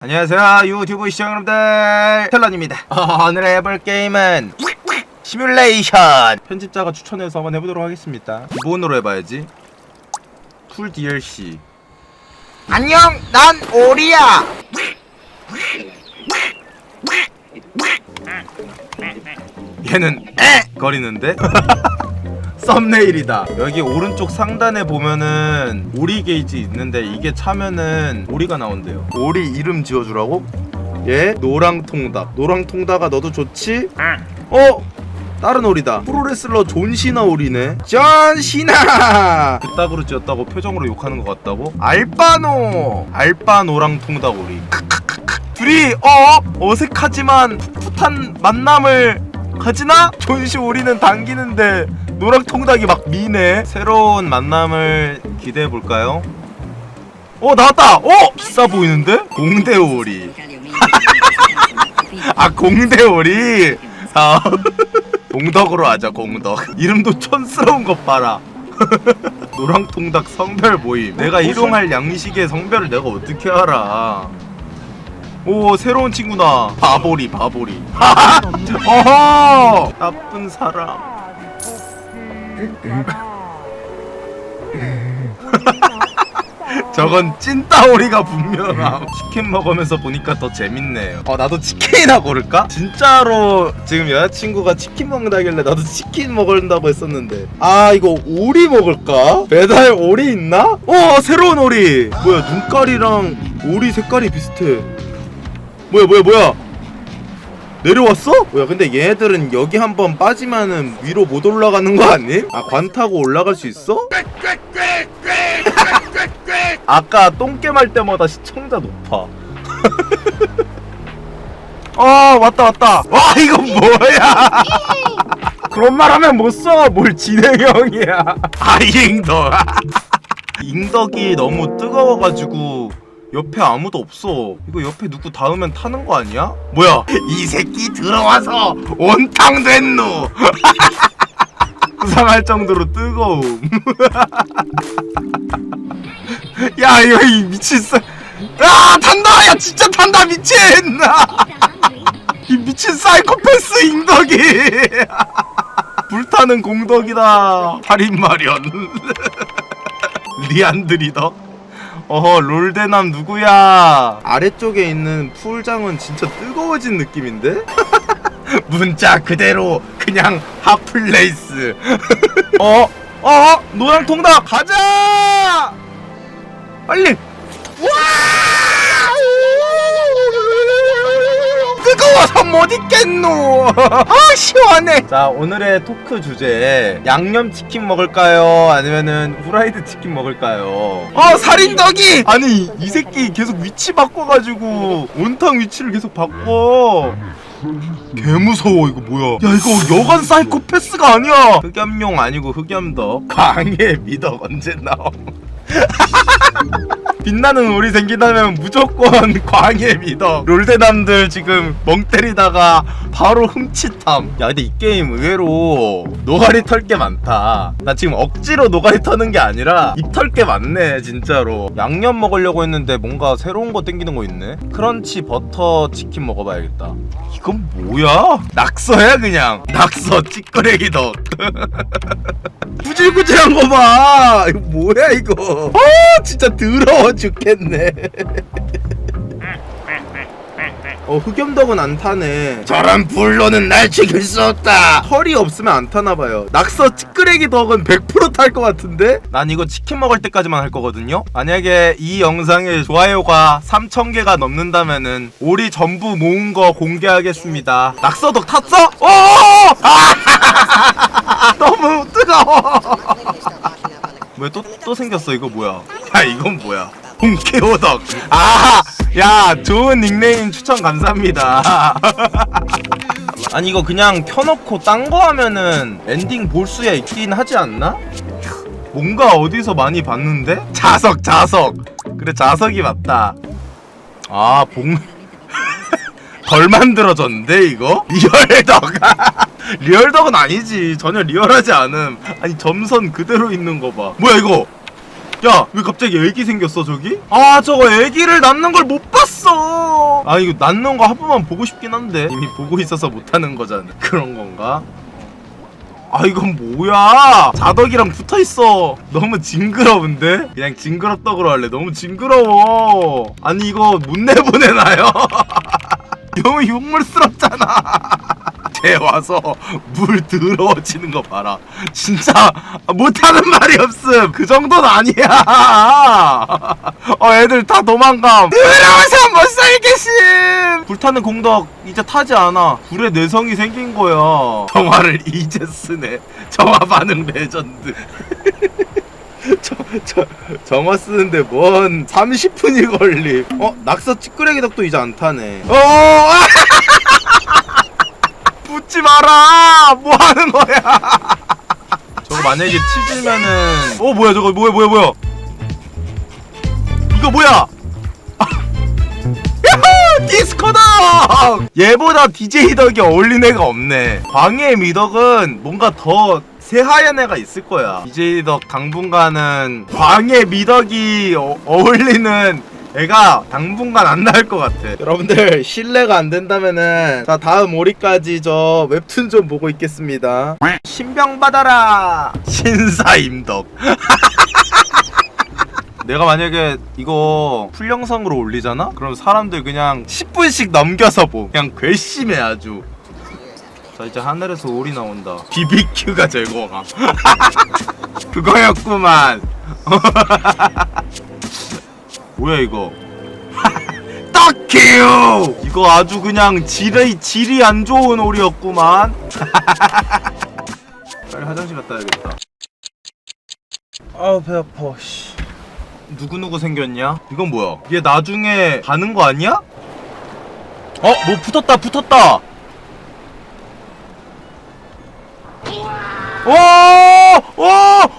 안녕하세요. 유튜브 시청 여러분들. 텔런입니다. 어, 오늘 해볼 게임은 시뮬레이션. 편집자가 추천해서 한번 해보도록 하겠습니다. 기본으로 해봐야지. 풀 DLC 안녕 난 오리야. 얘는 에? 거리는데 썸네일이다. 여기 오른쪽 상단에 보면은 오리 게이지 있는데 이게 차면은 오리가 나온대요. 오리 이름 지어주라고? 얘 노랑통닭. 노랑통닭아 너도 좋지? 어? 다른 오리다. 프로레슬러 존시나 오리네. 존시나. 그따구로 지었다고 표정으로 욕하는 것 같다고? 알바노. 알바노랑 통닭 오리. 둘이 어 어색하지만 풋풋한 만남을 가지나? 존시 오리는 당기는데 노랑 통닭이 막 미네. 새로운 만남을 기대해 볼까요? 어 나왔다. 어 비싸 보이는데? 공대 오리. 아 공대 오리. 아 공덕으로 하자 공덕. 이름도 촌스러운 것 봐라. 노랑통닭 성별 모임. 내가 일용할 양식의 성별을 내가 어떻게 알아? 오 새로운 친구다. 바보리 바보리. 어허 나쁜 사람. 저건 찐따오리가 분명함. 치킨 먹으면서 보니까 더 재밌네요. 어 나도 치킨이나 고를까? 진짜로 지금 여자친구가 치킨 먹는다길래 나도 치킨 먹는다고 했었는데. 아 이거 오리 먹을까? 배달 오리 있나? 어 새로운 오리! 뭐야 눈깔이랑 오리 색깔이 비슷해. 뭐야 뭐야 뭐야 내려왔어? 뭐야 근데 얘네들은 여기 한번 빠지면은 위로 못 올라가는 거 아니? 아관 타고 올라갈 수 있어? 아까 똥겜 할 때마다 시청자 높아 아 왔다 왔다 와 이건 뭐야 그런 말 하면 못써뭘 진행형이야 아 잉덕 잉덕이 너무 뜨거워가지고 옆에 아무도 없어. 이거 옆에 누구 닿으면 타는 거 아니야? 뭐야? 이 새끼 들어와서 온탕 됐노! 수상할 정도로 뜨거움. 야 이거 이 미친 사... 야 탄다! 야 진짜 탄다! 미친! 이 미친 사이코패스 잉덕이! 불타는 공덕이다. 살인 마련. 리안드리더 어허 롤대남 누구야? 아래쪽에 있는 풀장은 진짜 뜨거워진 느낌인데? 문자 그대로 그냥 핫플레이스. 어? 어? 노랑 통닭 가자! 빨리! 와 뜨거워서 못 있겠노. 아 시원해. 자 오늘의 토크 주제 양념 치킨 먹을까요? 아니면은 후라이드 치킨 먹을까요? 어 살인덕이! 아니 이 새끼 계속 위치 바꿔가지고 온탕 위치를 계속 바꿔. 개 무서워 이거 뭐야. 야 이거 여간 사이코패스가 아니야. 흑염용 아니고 흑염덕. 광해 미덕 언제 나옴 빛나는 오리 생기다면 무조건 광해 미덕 롤대남들 지금 멍 때리다가 바로 흠칫함. 야 근데 이 게임 의외로 노가리 털 게 많다. 나 지금 억지로 노가리 터는 게 아니라 입 털 게 많네 진짜로. 양념 먹으려고 했는데 뭔가 새로운 거 땡기는 거 있네. 크런치 버터 치킨 먹어봐야겠다. 이건 뭐야? 낙서야 그냥. 낙서 찌끄레기 덕 구질구질한 거 봐. 이거 뭐야 이거? 아 진짜 더러워 죽겠네. 어 흑염덕은 안 타네. 저런 불로는 날 지킬 수 없다. 털이 없으면 안 타나 봐요. 낙서 찌끄레기 덕은 100%탈 것 같은데? 난 이거 치킨 먹을 때까지만 할 거거든요. 만약에 이 영상에 좋아요가 3,000개가 넘는다면은 오리 전부 모은 거 공개하겠습니다. 낙서 덕 탔어? 오! 아! 너무 뜨거워. 왜 또또 생겼어 이거 뭐야? 야 이건 뭐야? 홍케오덕. 아, 야 좋은 닉네임 추천 감사합니다. 아니 이거 그냥 켜놓고 딴 거 하면은 엔딩 볼 수야 있긴 하지 않나? 뭔가 어디서 많이 봤는데? 자석 자석. 그래 자석이 맞다. 아 봉. 덜 만들어졌는데 이거? 리얼덕 리얼덕은 아니지 전혀 리얼하지 않음 아니 점선 그대로 있는 거 봐 뭐야 이거 야 왜 갑자기 애기 생겼어 저기? 아 저거 애기를 낳는 걸 못 봤어 아 이거 낳는 거 한 번만 보고 싶긴 한데 이미 보고 있어서 못하는 거잖아 그런 건가? 아 이건 뭐야 자덕이랑 붙어있어 너무 징그러운데? 그냥 징그럽다고 할래 너무 징그러워 아니 이거 못 내보내나요? 너무 흉물스럽잖아 쟤 와서 물 더러워지는 거 봐라. 진짜 못하는 말이 없음. 그 정도는 아니야. 어 애들 다 도망감. 더러워서 못 살겠음. 불타는 공덕 이제 타지 않아. 불에 내성이 생긴 거야. 정화를 이제 쓰네. 정화 반응 레전드. 저, 저, 정화 쓰는데 뭔 30분이 걸림. 어 낙서 찌끄레기 덕도 이제 안 타네. 어 붙지 마라! 뭐 하는 거야? 저거 만약에 치즈면은 어 뭐야 저거 뭐야 뭐야 뭐야? 이거 뭐야? 야호! 디스코덕 얘보다 DJ 덕이 어울린 애가 없네. 광해의 미덕은 뭔가 더 새하얀 애가 있을 거야. DJ 덕 당분간은 광해 미덕이 어, 어울리는 애가 당분간 안 나올 것 같아 여러분들 신뢰가 안 된다면은 자 다음 오리까지 저 웹툰 좀 보고 있겠습니다 신병 받아라 신사 임덕 내가 만약에 이거 풀 영상으로 올리잖아? 그럼 사람들 그냥 10분씩 넘겨서 보. 그냥 괘씸해 아주. 자 이제 하늘에서 오리 나온다. BBQ가 즐거워. 그거였구만. 뭐야 이거? 떡큐! 이거 아주 그냥 질이 질이 안 좋은 오리였구만. 빨리 화장실 갔다 와야겠다. 아우 배 아파. 씨. 누구누구 생겼냐? 이건 뭐야? 얘 나중에 가는 거 아니야? 어? 뭐 붙었다 붙었다 오! 오!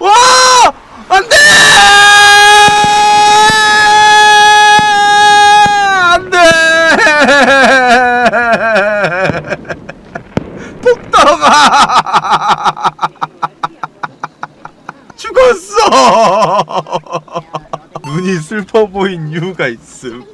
오! 안 돼! 안 돼! 폭떡아! 죽었어! 눈 이 슬퍼 보인 이유가 있음.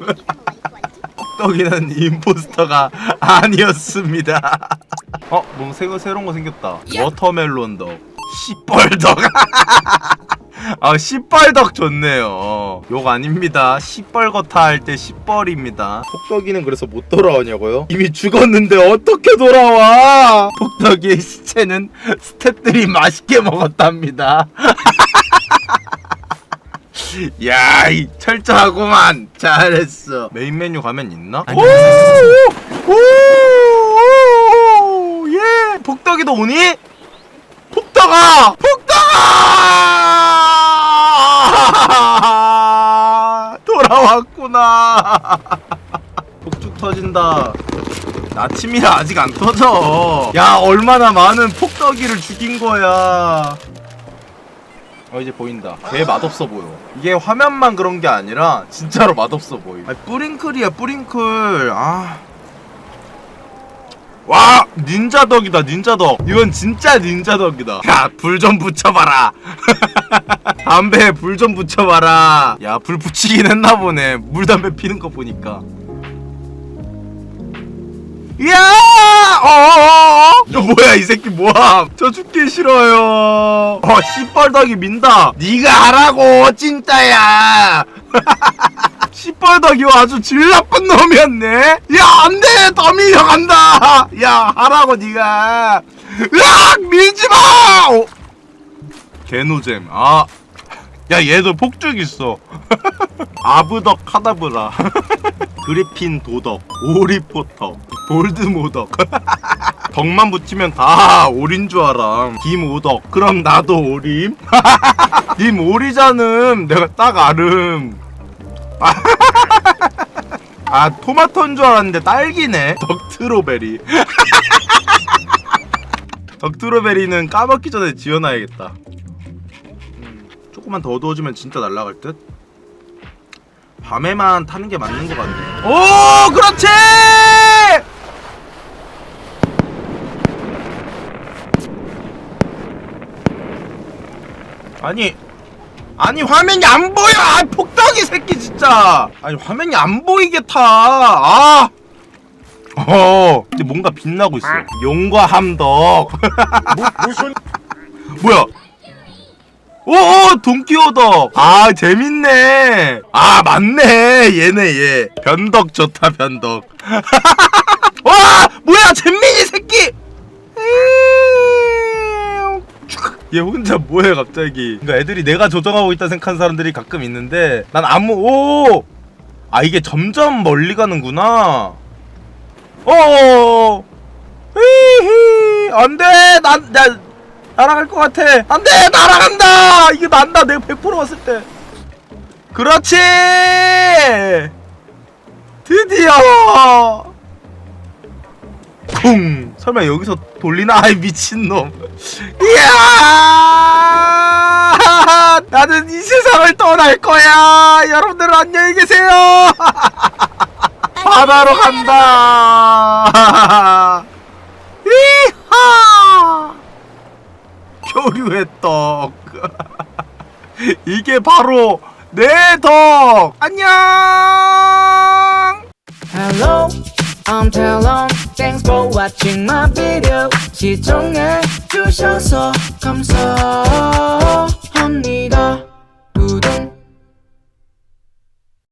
떡이는 임포스터가 아니었습니다. 어, 뭔 새거 새로운 거 생겼다. 워터멜론 덕. 씨뻘덕. 아, 씨뻘덕 좋네요. 욕 아닙니다. 씨뻘거타 할때 씨뻘입니다. 폭덕이는 그래서 못 돌아오냐고요? 이미 죽었는데 어떻게 돌아와? 폭덕이의 시체는 스탭들이 맛있게 먹었답니다. 야, 이 철저하구만. 잘했어. 메인 메뉴 가면 있나? 오! 오! 오! 예! 폭덕이도 오니? 폭덕아! 폭덕아! 돌아왔구나. 폭죽 터진다. 아침이라 아직 안 터져. 야, 얼마나 많은 폭덕이를 죽인 거야. 어 이제 보인다. 개 맛없어 보여. 이게 화면만 그런 게 아니라 진짜로 맛없어 보여. 아 뿌링클이야 뿌링클. 아. 와! 닌자 덕이다 닌자 덕. 이건 진짜 닌자 덕이다. 야불 좀 붙여봐라. 담배에 불좀 붙여봐라. 야 불 붙이긴 했나 보네. 물 담배 피는 거 보니까. 이야! 어어어어? 저 뭐야 이 새끼 뭐함? 저 죽기 싫어요. 어 씨뻘덕이 민다. 네가 하라고 진짜야. 씨뻘덕이 아주 질 나쁜 놈이었네. 야 안돼 더 밀려간다. 야 하라고 네가. 으악 밀지 마. 어. 개노잼. 아. 야 얘도 폭죽 있어. 아브덕 카다브라. 그리핀 도덕, 오리포터, 볼드모덕. 덕만 붙이면 다 오린 줄 알아. 김오덕. 그럼 나도 오림. 님 오리자는 내가 딱 알음. 아 토마토인 줄 알았는데 딸기네. 덕트로베리. 덕트로베리는 까먹기 전에 지어놔야겠다. 음, 조금만 더 어두워지면 진짜 날아갈 듯. 밤에만 타는 게 맞는 것 같네. 오, 그렇지! 아니, 아니 화면이 안 보여! 아 폭덕이 새끼 진짜! 아니 화면이 안 보이게 타아! 어 근데 뭔가 빛나고 있어. 용과 함덕. 무슨 뭐야? 오오 돈키호덕. 아 재밌네. 아 맞네. 얘네 얘. 변덕 좋다 변덕. 와 뭐야 잼민이 새끼! 에이, 얘 혼자 뭐해 갑자기? 그러니까 애들이 내가 조정하고 있다 생각하는 사람들이 가끔 있는데 난 아무 오 아 이게 점점 멀리 가는구나. 어 히히. 안돼! 난 나, 날아갈 것 같아. 안돼! 날아간다! 이게 난다 내가 100% 왔을 때. 그렇지! 드디어 쿵. 설마 여기서 돌리나? 아이 미친놈. 이야! 나는 이 세상을 떠날 거야. 여러분들 안녕히 계세요. 바다로 간다. 이하! 교류의 떡. 이게 바로 내 덕 안녕! Hello, I'm Talon. Thanks for watching my video. 시청해 주셔서 감사합니다.